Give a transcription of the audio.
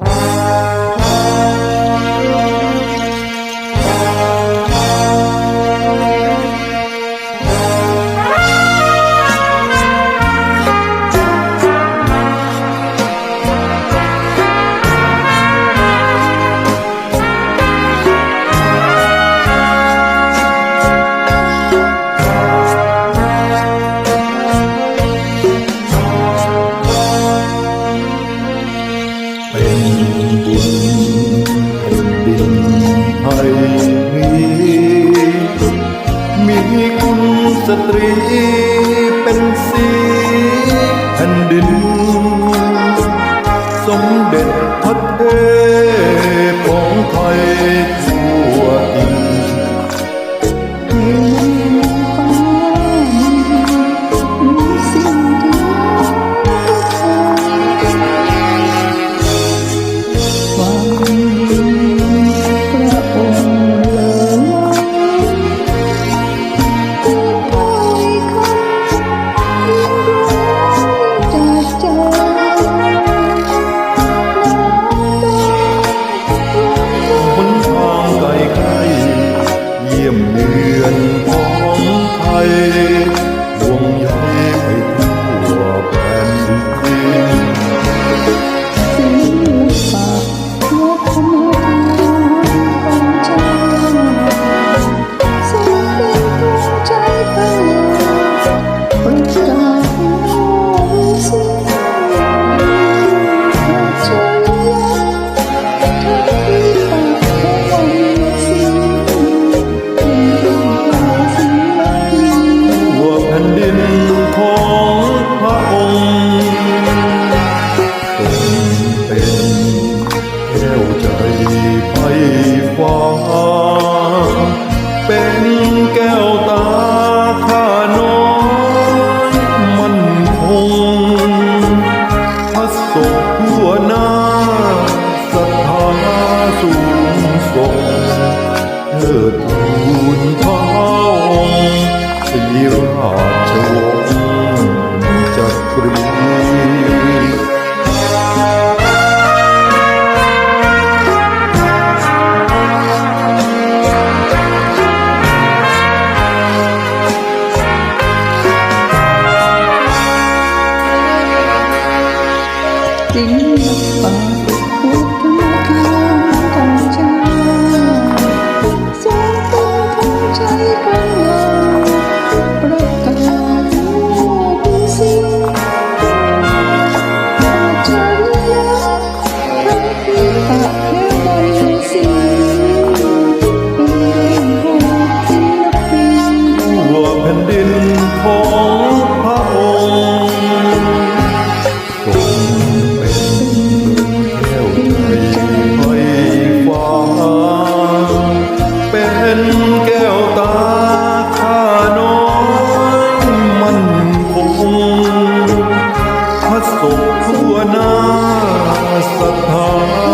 Música เป็นบุญเป็นดินให้มีมีคุณสตรีเป็นสีแผ่นดินสมเด็จ ส่งทั่วหน้าศรัทธาสูงส่งเถิดทูลพระองค์สิรา 谁没有 แก้วตาข้าน้อยมันคงพระศพทั่วหน้าสถา